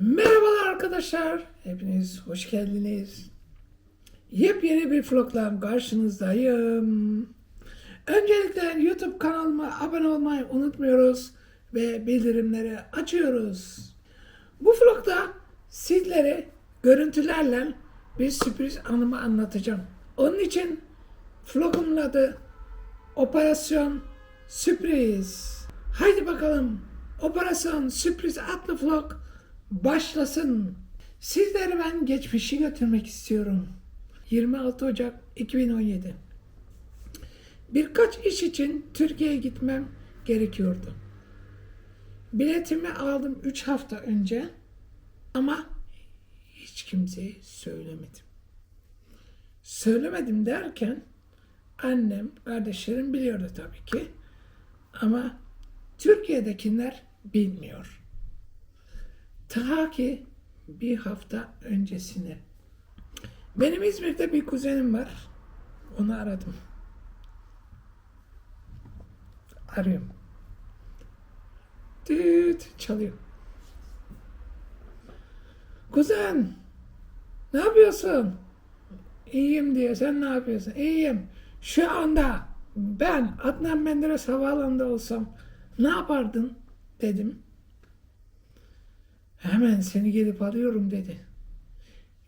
Merhabalar arkadaşlar. Hepiniz hoş geldiniz. Yepyeni bir vlogla karşınızdayım. Öncelikle YouTube kanalıma abone olmayı unutmuyoruz ve bildirimleri açıyoruz. Bu vlogda sizlere görüntülerle bir sürpriz anımı anlatacağım. Onun için vlogumun adı Operasyon Sürpriz. Haydi bakalım Operasyon Sürpriz adlı vlog başlasın. Sizleri ben geçmişi götürmek istiyorum. 26 Ocak 2017. Birkaç iş için Türkiye'ye gitmem gerekiyordu. Biletimi aldım 3 hafta önce ama hiç kimseye söylemedim. Söylemedim derken annem, kardeşlerim biliyordu tabii ki. Ama Türkiye'dekiler bilmiyor. Ta ki bir hafta öncesine. Benim İzmir'de bir kuzenim var. Onu aradım. Arıyorum. Düt çalıyor. Kuzen ne yapıyorsun? İyiyim diyor. Sen ne yapıyorsun? İyiyim. Şu anda ben Adnan Menderes Havaalanı'nda olsam ne yapardın? Dedim. Hemen seni gelip alıyorum dedi.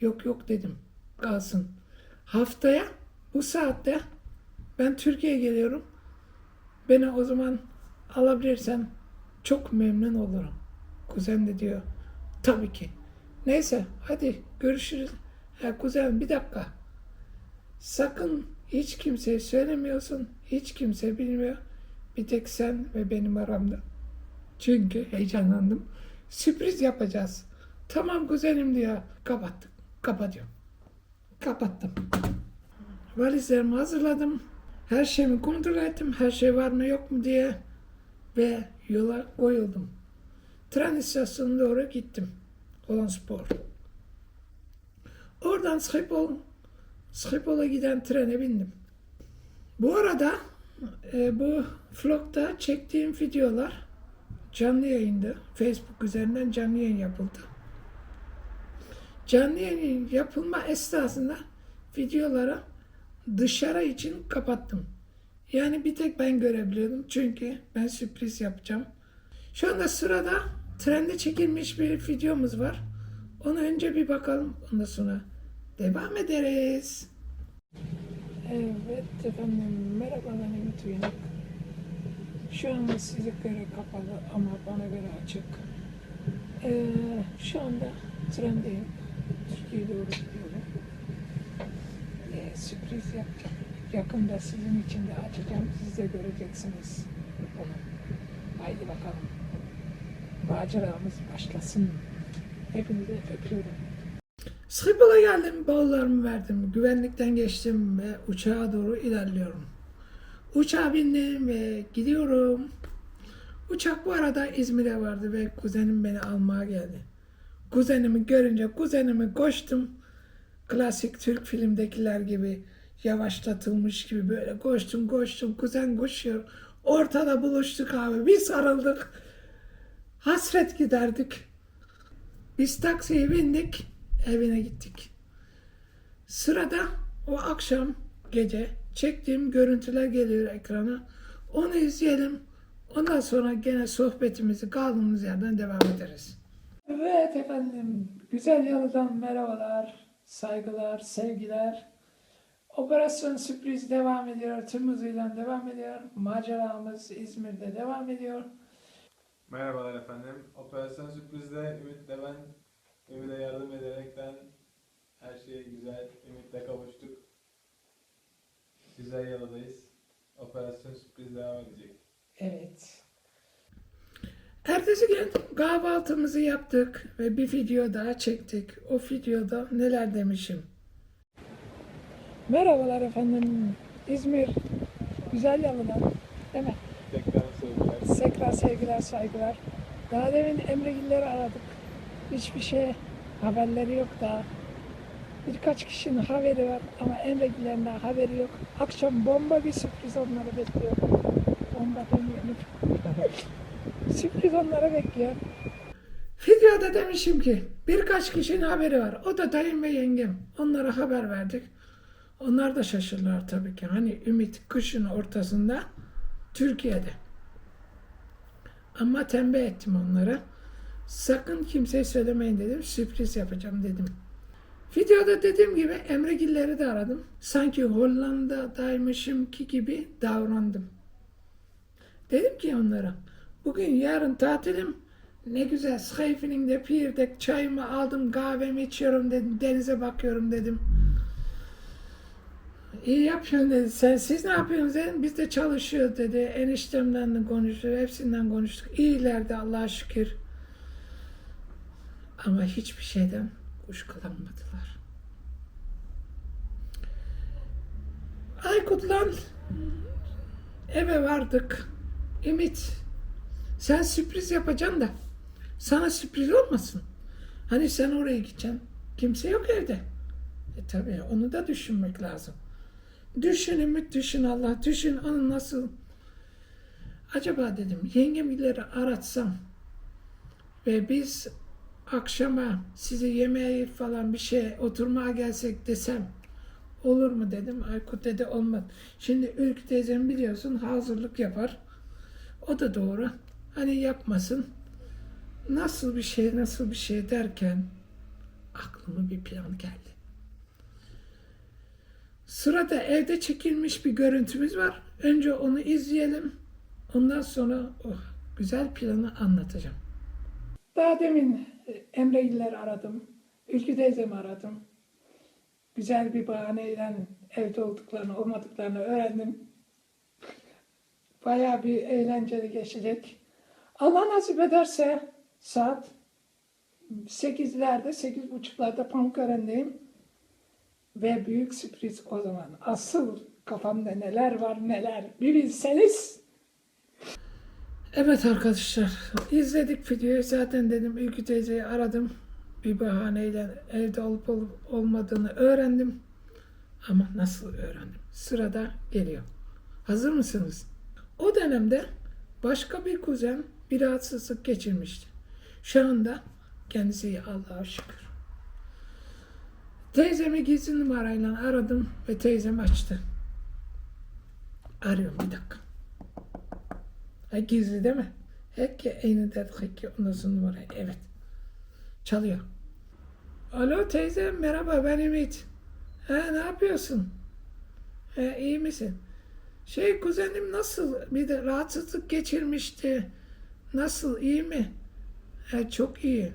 Yok yok dedim. Kalsın. Haftaya bu saatte ben Türkiye'ye geliyorum. Beni o zaman alabilirsen çok memnun olurum. Kuzen de diyor. Tabii ki. Neyse hadi görüşürüz. Ha, kuzen bir dakika. Sakın hiç kimseye söylemiyorsun. Hiç kimse bilmiyor. Bir tek sen ve benim aramda. Çünkü heyecanlandım. Sürpriz yapacağız. Tamam kuzenim diyor. Kapattık. Kapatıyorum. Kapattım. Valizlerimi hazırladım. Her şeyimi kontrol ettim. Her şey var mı yok mu diye. Ve yola koyuldum. Tren istasyonuna doğru gittim. Olan spor. Oradan Schiphol, Schiphol'a giden trene bindim. Bu arada e, bu vlogda çektiğim videolar canlı yayında Facebook üzerinden canlı yayın yapıldı. Canlı yayın yapılma esnasında videoları dışarı için kapattım. Yani bir tek ben görebiliyordum çünkü ben sürpriz yapacağım. Şu anda sırada trende çekilmiş bir videomuz var. Onu önce bir bakalım ondan sonra devam ederiz. Evet efendim merhaba ben Ümit. Şu anda size göre kapalı ama bana göre açık. Ee, şu anda trendeyim. Türkiye'ye doğru gidiyorum. Ee, sürpriz yapacağım. Yakında sizin için de açacağım. Siz de göreceksiniz bunu. Haydi bakalım. Maceramız başlasın. Hepinizi öpüyorum. Schiphol'a geldim, bavullarımı verdim. Güvenlikten geçtim ve uçağa doğru ilerliyorum. Uçağa bindim ve gidiyorum. Uçak bu arada İzmir'e vardı ve kuzenim beni almaya geldi. Kuzenimi görünce kuzenimi koştum. Klasik Türk filmdekiler gibi yavaşlatılmış gibi böyle koştum koştum. Kuzen koşuyor. Ortada buluştuk abi. Bir sarıldık. Hasret giderdik. Biz taksiye bindik. Evine gittik. Sırada o akşam gece çektiğim görüntüler geliyor ekrana. Onu izleyelim. Ondan sonra gene sohbetimizi kaldığımız yerden devam ederiz. Evet efendim. Güzel yalıdan merhabalar, saygılar, sevgiler. Operasyon sürpriz devam ediyor. Tüm hızıyla devam ediyor. Maceramız İzmir'de devam ediyor. Merhabalar efendim. Operasyon Sürpriz'de Ümit'le ben Ümit'e yardım ederekten her şey güzel. Ümit'le kavuştuk. Güzel yoldayız. Operasyon Sürpriz devam edecek. Evet. Ertesi gün kahvaltımızı yaptık ve bir video daha çektik. O videoda neler demişim. Merhabalar efendim. İzmir güzel yalıdan. Değil mi? Tekrar sevgiler. Tekrar sevgiler, saygılar. Daha demin Emregilleri aradık. Hiçbir şey haberleri yok daha. Birkaç kişinin haberi var ama Emregillerin daha haberi yok. Akşam bomba bir sürpriz onları bekliyor. Bomba demeyelim. sürpriz onları bekliyor. Videoda demişim ki birkaç kişinin haberi var. O da dayım ve yengem. Onlara haber verdik. Onlar da şaşırdılar tabii ki. Hani Ümit kışın ortasında Türkiye'de. Ama tembih ettim onlara. Sakın kimseye söylemeyin dedim. Sürpriz yapacağım dedim. Videoda dediğim gibi Emregilleri de aradım. Sanki Hollanda'daymışım ki gibi davrandım. Dedim ki onlara bugün yarın tatilim ne güzel Scheifeling'de Pier'de çayımı aldım kahvemi içiyorum dedim denize bakıyorum dedim. İyi yapıyorsun dedi. Sen, siz ne yapıyorsunuz dedim. Biz de çalışıyoruz dedi. Eniştemden de konuştuk. Hepsinden konuştuk. İyilerdi Allah'a şükür. Ama hiçbir şeyden kuşkulanmadılar. Aykut'la eve vardık. Ümit sen sürpriz yapacaksın da sana sürpriz olmasın. Hani sen oraya gideceksin. Kimse yok evde. E tabii onu da düşünmek lazım. Düşün Ümit düşün Allah düşün onu nasıl acaba dedim yengemleri aratsam ve biz akşama size yemeğe falan bir şey oturmaya gelsek desem olur mu dedim. Aykut dedi olmaz. Şimdi Ülkü teyzem biliyorsun hazırlık yapar. O da doğru. Hani yapmasın. Nasıl bir şey nasıl bir şey derken aklıma bir plan geldi. Sırada evde çekilmiş bir görüntümüz var. Önce onu izleyelim. Ondan sonra oh, güzel planı anlatacağım. Daha demin Emre İller aradım. Ülkü teyzemi aradım. Güzel bir bahaneyle evde olduklarını, olmadıklarını öğrendim. Bayağı bir eğlenceli geçecek. Allah nasip ederse saat 8'lerde, 8.30'larda Pamukören'deyim. Ve büyük sürpriz o zaman. Asıl kafamda neler var neler bir bilseniz. Evet arkadaşlar izledik videoyu. Zaten dedim Ülkü teyzeyi aradım. Bir bahaneyle evde olup olup olmadığını öğrendim. Ama nasıl öğrendim? Sırada geliyor. Hazır mısınız? O dönemde başka bir kuzen bir rahatsızlık geçirmişti. Şu anda kendisi iyi Allah'a şükür. Teyzemi gizli numarayla aradım ve teyzem açtı. Arıyorum bir dakika. Ha, gizli değil mi? Hekke eyni dedik hekke sonra numarayı. Evet. Çalıyor. Alo teyze merhaba ben Ümit. Ha ne yapıyorsun? Ha, iyi misin? Şey kuzenim nasıl? Bir de rahatsızlık geçirmişti. Nasıl iyi mi? Ha, çok iyi.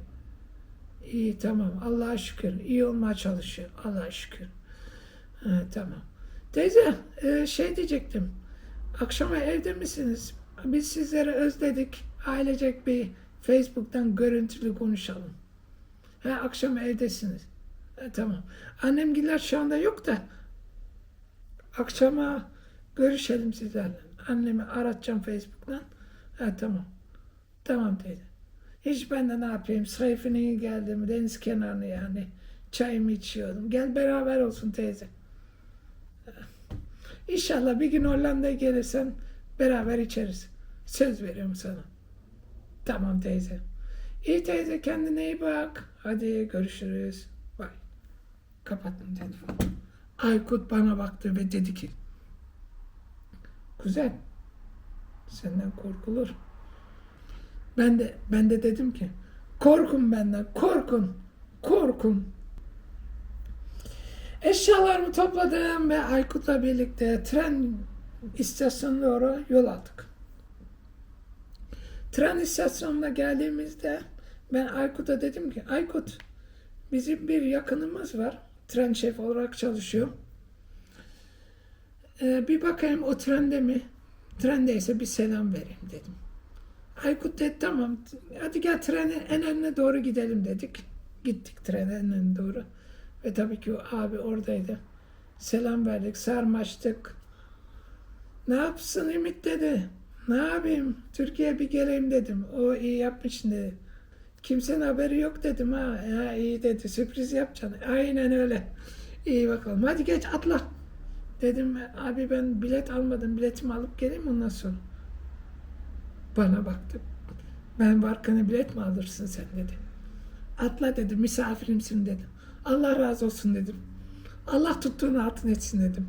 İyi tamam Allah'a şükür. İyi olmaya çalışıyor. Allah'a şükür. Ha, tamam. Teyze e, şey diyecektim. Akşama evde misiniz? Biz sizleri özledik. Ailecek bir Facebook'tan görüntülü konuşalım. Ha, akşam evdesiniz. Ha, tamam. Annemgiller şu anda yok da akşama görüşelim sizlerle. Annemi aratacağım Facebook'tan. Ha, tamam. Tamam teyze. Hiç ben de ne yapayım? Sayfine geldim. Deniz kenarına yani. Çayımı içiyordum. Gel beraber olsun teyze. İnşallah bir gün Hollanda'ya gelirsen beraber içeriz. Söz veriyorum sana. Tamam teyze. İyi teyze kendine iyi bak. Hadi görüşürüz. Bye. Kapattım telefonu. Aykut bana baktı ve dedi ki Kuzen senden korkulur. Ben de ben de dedim ki korkun benden korkun korkun. Eşyalarımı topladım ve Aykut'la birlikte tren istasyonuna doğru yol aldık. Tren istasyonuna geldiğimizde ben Aykut'a dedim ki Aykut bizim bir yakınımız var. Tren şef olarak çalışıyor. Ee, bir bakayım o trende mi? Trendeyse bir selam vereyim dedim. Aykut dedi tamam hadi gel trenin en önüne doğru gidelim dedik. Gittik trenin en önüne doğru. Ve tabii ki o abi oradaydı. Selam verdik, sarmaştık. Ne yapsın Ümit dedi. Ne yapayım? Türkiye'ye bir geleyim dedim. O iyi yapmışsın dedi. Kimsenin haberi yok dedim ha. Ya iyi dedi. Sürpriz yapacaksın. Aynen öyle. İyi bakalım. Hadi geç atla. Dedim abi ben bilet almadım. Biletimi alıp geleyim ondan sonra. Bana baktı. Ben varken bilet mi alırsın sen dedi. Atla dedi misafirimsin dedim. Allah razı olsun dedim. Allah tuttuğunu altın etsin dedim.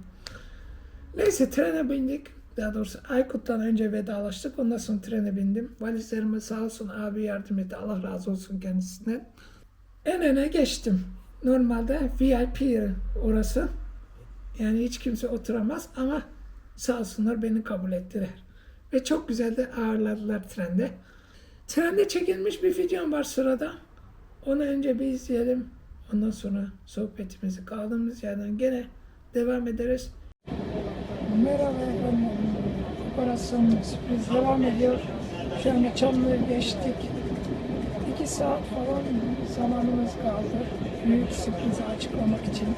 Neyse trene bindik. Daha doğrusu Aykut'tan önce vedalaştık. Ondan sonra trene bindim. Valizlerime sağ olsun abi yardım etti. Allah razı olsun kendisinden. En öne geçtim. Normalde VIP orası. Yani hiç kimse oturamaz ama sağ olsunlar beni kabul ettiler. Ve çok güzel de ağırladılar trende. Trende çekilmiş bir videom var sırada. Onu önce bir izleyelim. Ondan sonra sohbetimizi kaldığımız yerden gene devam ederiz. Merhaba efendim. Operasyon sürpriz devam ediyor. Şu anda Çamlı'ya geçtik. İki saat falan zamanımız kaldı. Büyük sürprizi açıklamak için.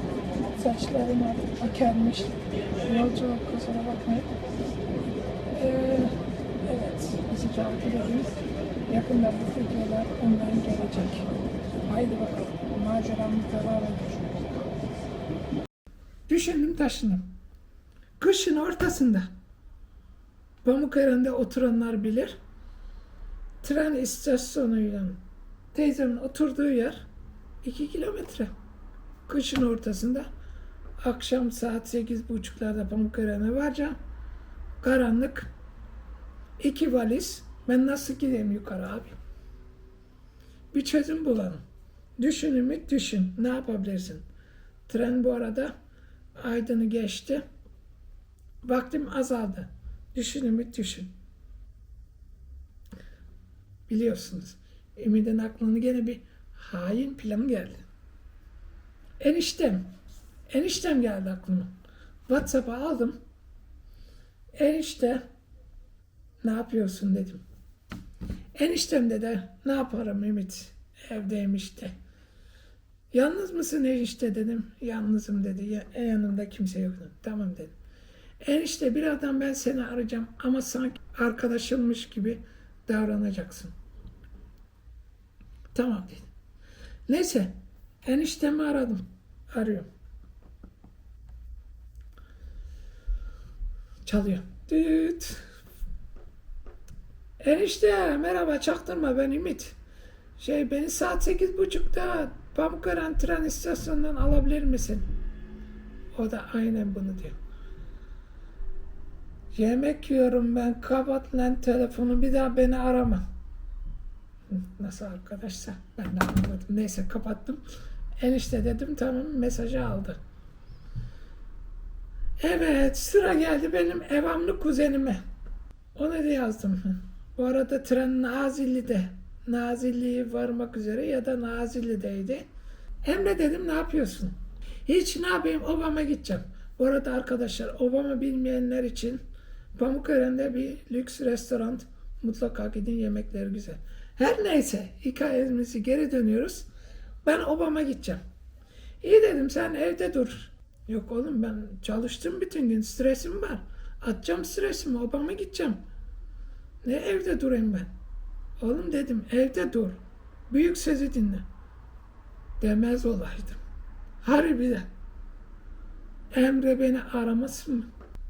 Saçlarım artık dikermiş. Yolculuk kusura bakmayın. Ee, evet, bizi takip edin. Yakında bu videolar ondan gelecek. Haydi bakalım, maceramız devam ediyor. Düşündüm taşındım. Kışın ortasında. Pamukören'de oturanlar bilir. Tren istasyonuyla teyzemin oturduğu yer 2 kilometre. Kışın ortasında akşam saat sekiz buçuklarda Pamukören'e varacağım. Karanlık. iki valiz. Ben nasıl gideyim yukarı abi? Bir çözüm bulalım. Düşün Ümit düşün. Ne yapabilirsin? Tren bu arada Aydın'ı geçti. Vaktim azaldı. Düşün Ümit düşün. Biliyorsunuz. Ümit'in aklına gene bir hain plan geldi. Eniştem. Eniştem geldi aklıma. WhatsApp'a aldım. Enişte ne yapıyorsun dedim. Eniştem de ne yaparım Ümit evdeyim işte. Yalnız mısın enişte dedim. Yalnızım dedi. Ya, yanımda kimse yok. Tamam dedim. Enişte birazdan ben seni arayacağım ama sanki arkadaşınmış gibi davranacaksın. Tamam dedim. Neyse eniştemi aradım. Arıyorum. Çalıyor. Düt. Enişte merhaba çaktırma ben Ümit. Şey beni saat sekiz buçukta Pamukören tren istasyonundan alabilir misin? O da aynen bunu diyor. Yemek yiyorum ben kapat lan telefonu bir daha beni arama. Nasıl arkadaşsa ben de anlamadım. Neyse kapattım. Enişte dedim tamam mesajı aldı. Evet sıra geldi benim evamlı kuzenime. Ona da yazdım. Bu arada tren Nazilli'de. Nazilli'ye varmak üzere ya da Nazilli'deydi. Emre dedim ne yapıyorsun? Hiç ne yapayım Obama gideceğim. Bu arada arkadaşlar Obama bilmeyenler için Pamukören'de bir lüks restoran mutlaka gidin yemekleri güzel. Her neyse hikayemizi geri dönüyoruz. Ben Obama gideceğim. İyi dedim sen evde dur. Yok oğlum ben çalıştım bütün gün stresim var. Atacağım stresimi Obama gideceğim. Ne evde durayım ben? Oğlum dedim evde dur. Büyük sözü dinle. Demez olaydım. Harbiden. Emre beni aramasın mı?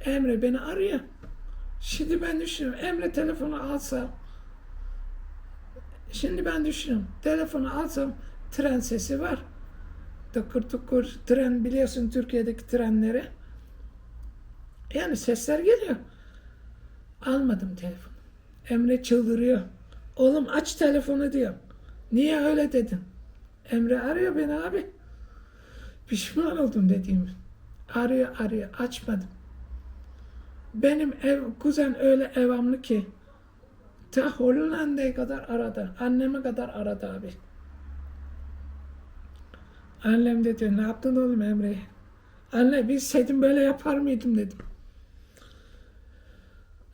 Emre beni arıyor. Şimdi ben düşünüyorum. Emre telefonu alsa. Şimdi ben düşünüyorum. Telefonu alsam tren sesi var. Tıkır tıkır tren biliyorsun Türkiye'deki trenleri. Yani sesler geliyor. Almadım telefonu. Emre çıldırıyor. Oğlum aç telefonu diyor. Niye öyle dedin? Emre arıyor beni abi. Pişman oldum dediğimi. Arıyor arıyor açmadım. Benim ev kuzen öyle evamlı ki ta Hollanda'ya kadar aradı. Anneme kadar aradı abi. Annem de diyor ne yaptın oğlum Emre'ye? Anne bilseydim böyle yapar mıydım dedim.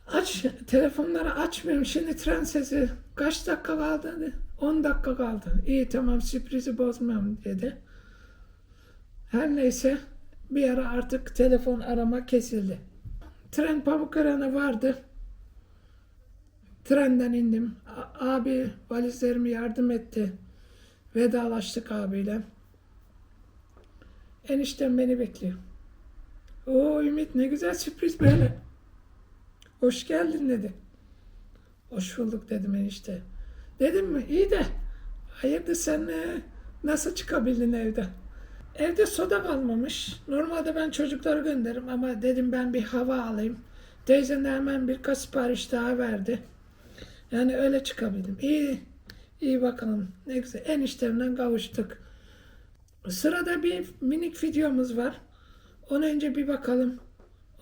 Aç telefonları açmıyorum şimdi tren sesi. Kaç dakika kaldı dedi. 10 dakika kaldı. İyi tamam sürprizi bozmam dedi. Her neyse bir ara artık telefon arama kesildi. Tren Pamukören'e vardı. Trenden indim. A- abi valizlerimi yardım etti. Vedalaştık abiyle. Eniştem beni bekliyor. Oo Ümit ne güzel sürpriz böyle. Hoş geldin dedi. Hoş bulduk dedim enişte. Dedim mi iyi de hayırdır sen e, nasıl çıkabildin evde? Evde soda kalmamış. Normalde ben çocukları gönderirim ama dedim ben bir hava alayım. Teyzen de hemen birkaç sipariş daha verdi. Yani öyle çıkabildim. İyi, iyi bakalım. Ne güzel. Eniştemden kavuştuk. Sırada bir minik videomuz var. Onu önce bir bakalım.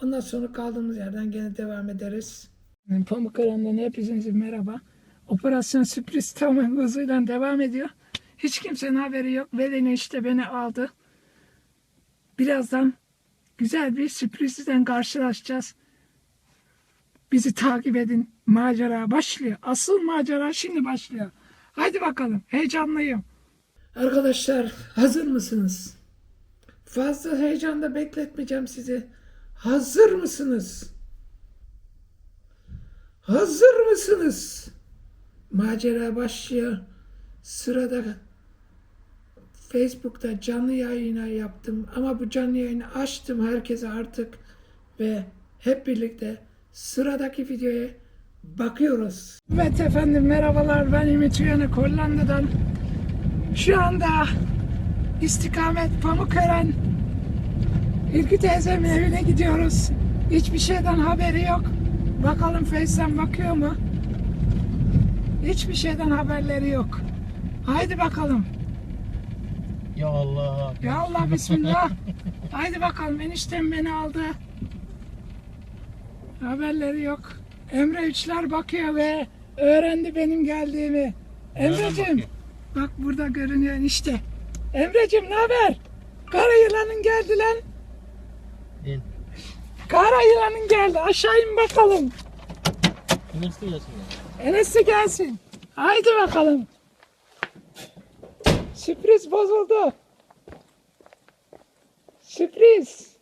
Ondan sonra kaldığımız yerden gene devam ederiz. Pamukören'den hepinize merhaba. Operasyon sürpriz tamamen hızıyla devam ediyor. Hiç kimsenin haberi yok. Veleni işte beni aldı. Birazdan güzel bir sürprizden karşılaşacağız. Bizi takip edin. Macera başlıyor. Asıl macera şimdi başlıyor. Haydi bakalım. Heyecanlıyım. Arkadaşlar hazır mısınız? Fazla heyecanda bekletmeyeceğim sizi. Hazır mısınız? Hazır mısınız? Macera başlıyor. Sırada Facebook'ta canlı yayına yaptım ama bu canlı yayını açtım herkese artık ve hep birlikte sıradaki videoya bakıyoruz. Evet efendim merhabalar ben Ümit Uyanık Hollanda'dan. Şu anda istikamet Pamukören İlki teyzemin evine gidiyoruz. Hiçbir şeyden haberi yok. Bakalım Face'den bakıyor mu? Hiçbir şeyden haberleri yok. Haydi bakalım. Ya Allah. Ya Allah bismillah. Haydi bakalım eniştem beni aldı. Haberleri yok. Emre üçler bakıyor ve öğrendi benim geldiğimi. Emreciğim bakıyor? bak burada görünüyor enişte. Emreciğim ne haber? Kara yılanın geldi lan. İn. Kara yılanın geldi. Aşağı in bakalım. Üniversite gelsin ya. Enes de gelsin. Haydi bakalım. Sürpriz bozuldu. Sürpriz.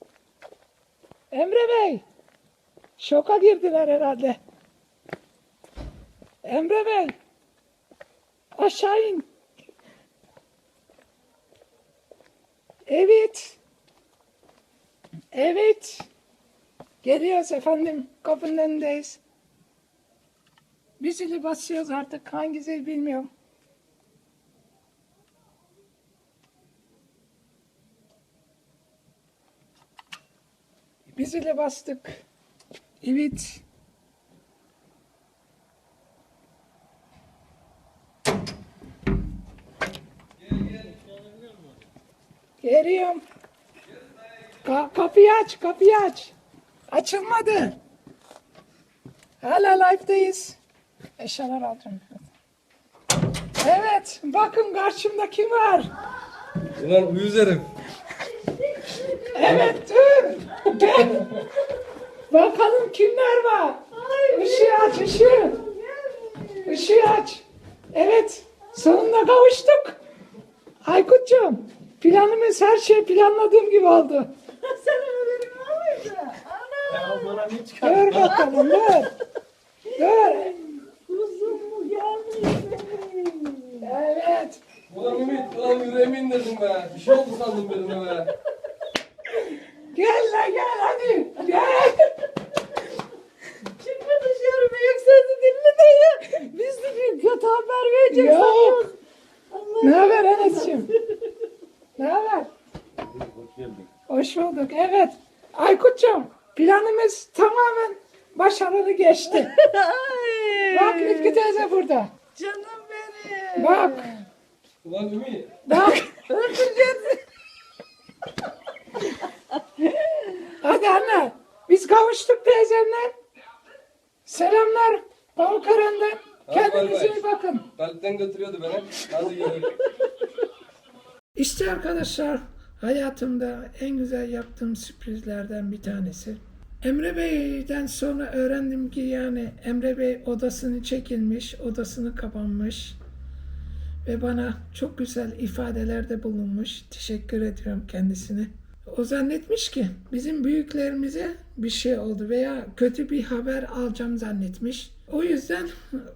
Emre Bey. Şoka girdiler herhalde. Emre Bey. Aşağı in. Evet. Evet. Geliyoruz efendim. Kapının önündeyiz. Bir zili basıyoruz artık. Hangi zil bilmiyorum. Zile bastık. Evet. Geliyorum. Ka- kapıyı aç, kapıyı aç. Açılmadı. Hala live'dayız. Eşyalar alacağım. Evet, bakın karşımda kim var? Ulan uyuz herif. Evet, dur. Gel. Bakalım kimler var? Işığı aç, ışığı. Işığı aç. Evet, sonunda kavuştuk. Aykut'cum, planımız her şey planladığım gibi oldu. Senin haberin var mıydı? Ya bana ne çıkar? Dur bakalım, dur. Dur. Kuzum mu geldi senin? Evet. Ulan Ümit, ulan yüreğimi indirdin be. Bir şey oldu sandım birine be. Gel la gel hadi. Gel. Çıkma dışarı büyük sesi dinle de ya. Biz de bir kötü haber verecek Yok. sanıyoruz. Allah Ne haber Enes'ciğim? Ne haber? Hoş geldin. Hoş bulduk. Evet. Aykut'cum planımız tamamen başarılı geçti. Ay. Bak Ütku teyze burada. Canım benim. Bak. Ulan Ümit. Bak. Öldüreceksin. Hadi anne. Biz kavuştuk teyzemle. Selamlar. Bay Kendinize iyi bakın. Kalpten götürüyordu beni. Hadi. İşte arkadaşlar hayatımda en güzel yaptığım sürprizlerden bir tanesi. Emre Bey'den sonra öğrendim ki yani Emre Bey odasını çekilmiş, odasını kapanmış ve bana çok güzel ifadelerde bulunmuş. Teşekkür ediyorum kendisine. O zannetmiş ki bizim büyüklerimize bir şey oldu veya kötü bir haber alacağım zannetmiş. O yüzden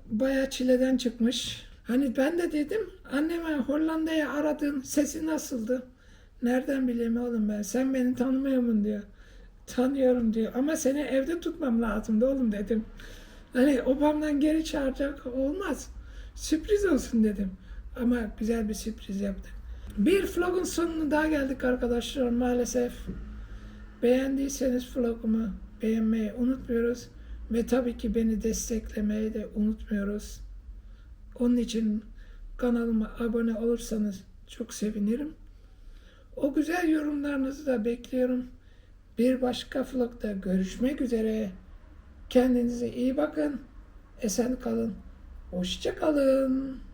bayağı çileden çıkmış. Hani ben de dedim anneme Hollanda'ya aradın sesi nasıldı? Nereden bileyim oğlum ben sen beni tanımıyor musun diyor. Tanıyorum diyor ama seni evde tutmam lazımdı oğlum dedim. Hani obamdan geri çağıracak olmaz. Sürpriz olsun dedim. Ama güzel bir sürpriz yaptık. Bir vlogun sonuna daha geldik arkadaşlar maalesef. Beğendiyseniz vlogumu beğenmeyi unutmuyoruz. Ve tabii ki beni desteklemeyi de unutmuyoruz. Onun için kanalıma abone olursanız çok sevinirim. O güzel yorumlarınızı da bekliyorum. Bir başka vlogda görüşmek üzere. Kendinize iyi bakın. Esen kalın. Hoşça kalın.